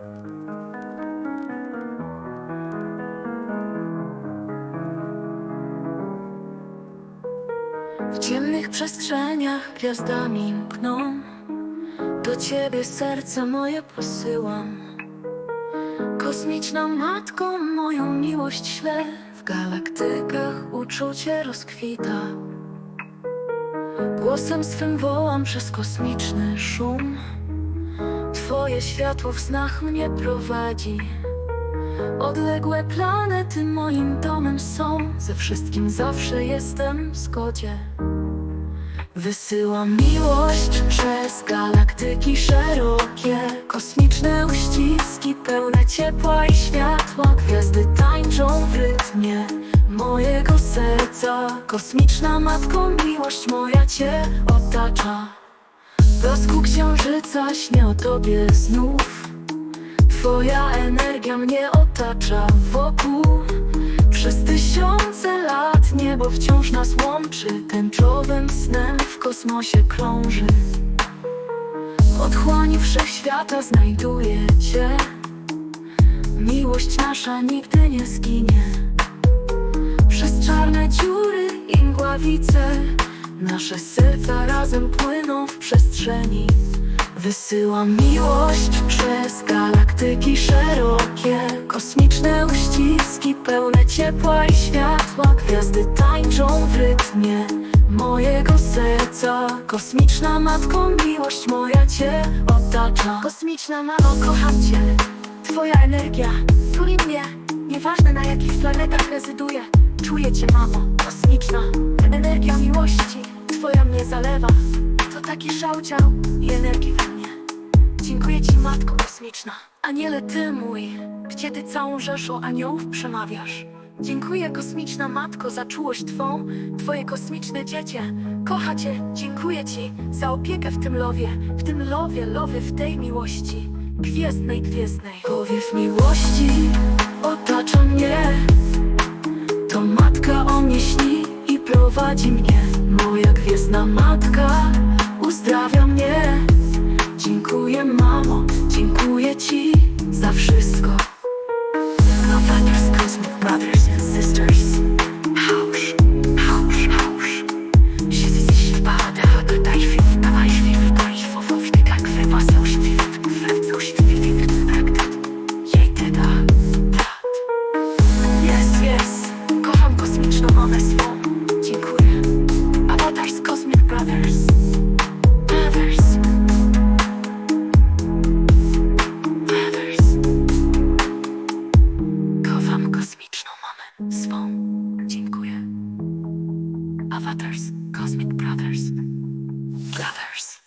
W ciemnych przestrzeniach gwiazdami mkną. Do ciebie serce moje posyłam. Kosmiczną matką moją miłość ślę. W galaktykach uczucie rozkwita. Głosem swym wołam przez kosmiczny szum Twoje światło w snach mnie prowadzi. Odległe planety moim domem są. Ze wszystkim zawsze jestem w zgodzie. Wysyłam miłość przez galaktyki szerokie. Kosmiczne uściski pełne ciepła i światła. Gwiazdy tańczą w rytmie mojego serca. Kosmiczna matko, miłość moja Cię otacza blasku księżyca śnię o Tobie znów. Twoja energia mnie otacza wokół. Przez tysiące lat niebo wciąż nas łączy Tęczowym snem w kosmosie krąży. Otchłani wszechświata znajduje Cię. Miłość nasza nigdy nie zginie. Przez czarne dziury i mgławice Nasze serca razem płyną w przestrzeni. Wysyłam miłość przez galaktyki szerokie. Kosmiczne uściski pełne ciepła i światła. Gwiazdy tańczą w rytmie mojego serca. Kosmiczna matko, miłość moja Cię otacza. Kosmiczna mamo, kocham Cię. Twoja energia tuli mnie. Nieważne na jakich planetach rezyduję. Czuję Cię mamo, kosmiczna Energia miłości Twoja mnie zalewa. To taki szał ciał i energii we mnie. Dziękuję Ci matko kosmiczna. Aniele Ty mój Gdzie Ty całą rzeszą aniołów przemawiasz? Dziękuję kosmiczna matko za czułość Twą. Twoje kosmiczne dziecię Kocha Cię, dziękuję Ci za opiekę w tym lowie W tym lowie, lowy w tej miłości. Gwiezdnej, gwiezdnej. Powiew miłości otacza mnie. To matka o mnie śni i prowadzi mnie Moja gwiezdna Avatars, Cosmic Brothers. Brothers